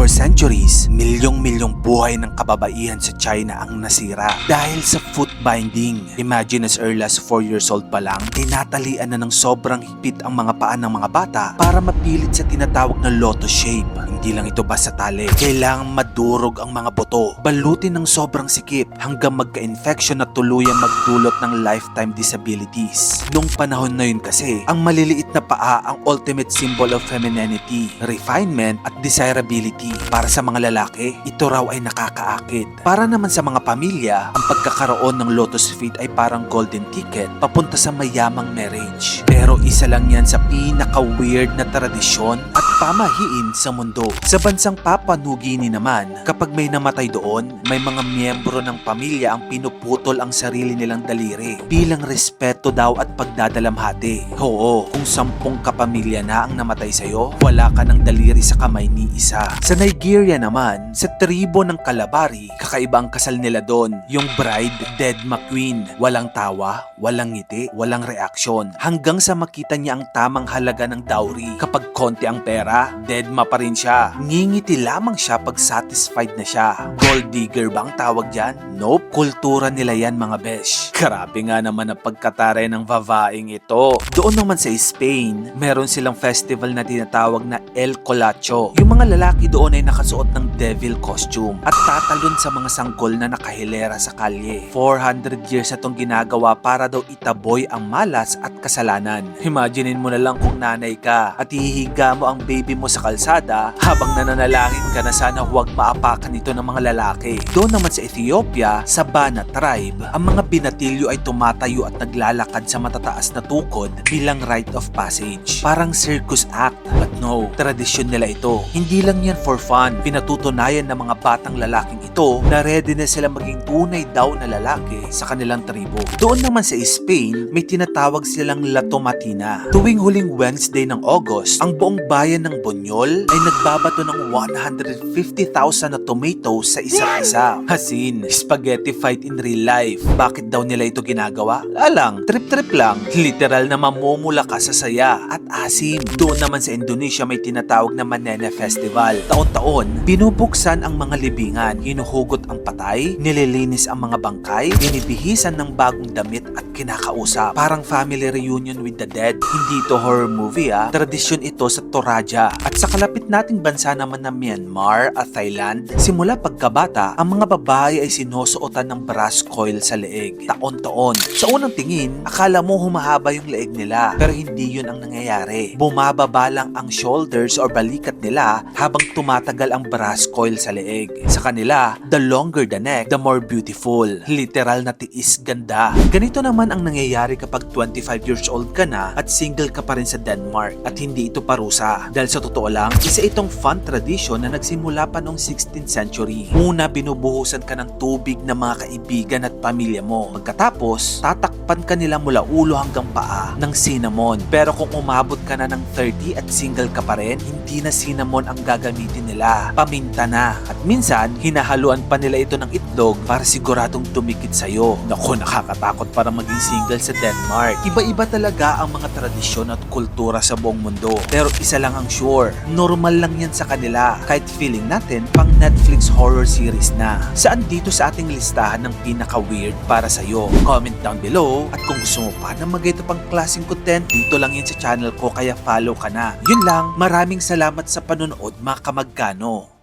For centuries, milyong-milyong buhay ng kababaihan sa China ang nasira dahil sa foot binding. Imagine as early as 4 years old pa lang, tinatalian na ng sobrang higpit ang mga paa ng mga bata para mapilit sa tinatawag na lotus shape. Hindi lang ito basta tali. Kailangang madurog ang mga buto, balutin ng sobrang sikip hanggang magka-infection at tuluyang magdulot ng lifetime disabilities. Nung panahon na yun kasi, ang maliliit na paa ang ultimate symbol of femininity, refinement at desirability. Para sa mga lalaki, ito raw ay nakakaakit. Para naman sa mga pamilya, ang pagkakaroon ng lotus feet ay parang golden ticket papunta sa mayamang marriage. Pero isa lang yan sa pinaka-weird na tradisyon pamahiin sa mundo. Sa bansang Papua New Guinea naman, kapag may namatay doon, may mga miyembro ng pamilya ang pinuputol ang sarili nilang daliri bilang respeto daw at pagdadalamhati. Oo, kung sampung kapamilya na ang namatay sa'yo, wala ka ng daliri sa kamay ni isa. Sa Nigeria naman, sa tribo ng Kalabari, kakaiba ang kasal nila doon. Yung bride, dead McQueen. Walang tawa, walang ngiti, walang reaksyon. Hanggang sa makita niya ang tamang halaga ng dowry. Kapag konti ang pera, dead ma pa rin siya. Ngingiti lamang siya pag satisfied na siya. Gold digger ba ang tawag dyan? Nope, kultura nila yan mga besh. Grabe nga naman ang pagkatare ng vavaing ito. Doon naman sa Spain, meron silang festival na tinatawag na El Colacho. Yung mga lalaki doon ay nakasuot ng devil costume at tatalon sa mga sanggol na nakahilera sa kalye. 400 years na itong ginagawa para daw itaboy ang malas at kasalanan. Imaginein mo na lang kung nanay ka at hihiga mo ang baby mo sa kalsada habang nananalangin ka na sana huwag maapakan ito ng mga lalaki. Doon naman sa Ethiopia, sa Bana tribe, ang mga binatilyo ay tumatayo at naglalakad sa matataas na tukod bilang rite of passage. Parang circus act. But no, tradisyon nila ito. Hindi lang yan for fun. Pinatutunayan ng mga batang lalaking ito na ready na sila maging tunay daw na lalaki sa kanilang tribo. Doon naman sa Spain, may tinatawag silang La Tomatina. Tuwing huling Wednesday ng August, ang buong bayan ng Bonyol ay nagbabato ng 150,000 na tomatoes sa isa't isa. Hasin, spaghetti fight in real life. Bakit daw nila ito ginagawa? Alang, trip-trip lang. Literal na mamumula ka sa saya at asim. Doon naman sa Indonesia may tinatawag na Manene Festival. Taon-taon, binubuksan ang mga libingan, hinuhugot ang patay, nililinis ang mga bangkay, binibihisan ng bagong damit at kinakausap. Parang family reunion with the dead. Hindi ito horror movie ah. Tradisyon ito sa Toraja. At sa kalapit nating bansa naman na Myanmar at Thailand, simula pagkabata, ang mga babae ay sinusuotan ng brass coil sa leeg. Taon-taon. Sa unang tingin, akala mo humahaba yung leeg nila. Pero hindi yun ang nangyayari. Bumababa lang ang shoulders or balikat nila habang tumatagal ang brass coil sa leeg. Sa kanila, the longer the neck, the more beautiful. Literal na tiis ganda. Ganito naman ang nangyayari kapag 25 years old ka na at single ka pa rin sa Denmark at hindi ito parusa. Dahil sa totoo lang, isa itong fun tradition na nagsimula pa noong 16th century. Una, binubuhusan ka ng tubig ng mga kaibigan at pamilya mo. Pagkatapos, tatakpan ka nila mula ulo hanggang paa ng cinnamon. Pero kung umabot ka na ng 30 at single ka pa rin, hindi na cinnamon ang gagamitin nila. Paminta na. At minsan, hinahaluan pa nila ito ng itlog para siguradong tumikit sa'yo. Naku, nakakatakot para maging single sa Denmark. Iba-iba talaga ang mga tradisyon at kultura sa buong mundo. Pero isa lang ang sure, normal lang yan sa kanila. Kahit feeling natin, pang Netflix horror series na. Saan dito sa ating listahan ng pinaka-weird para sa'yo? Comment down below. At kung gusto mo pa na magayto pang klaseng content, dito lang yan sa channel ko kaya follow ka na. Yun lang, maraming salamat sa panonood mga kamagkano.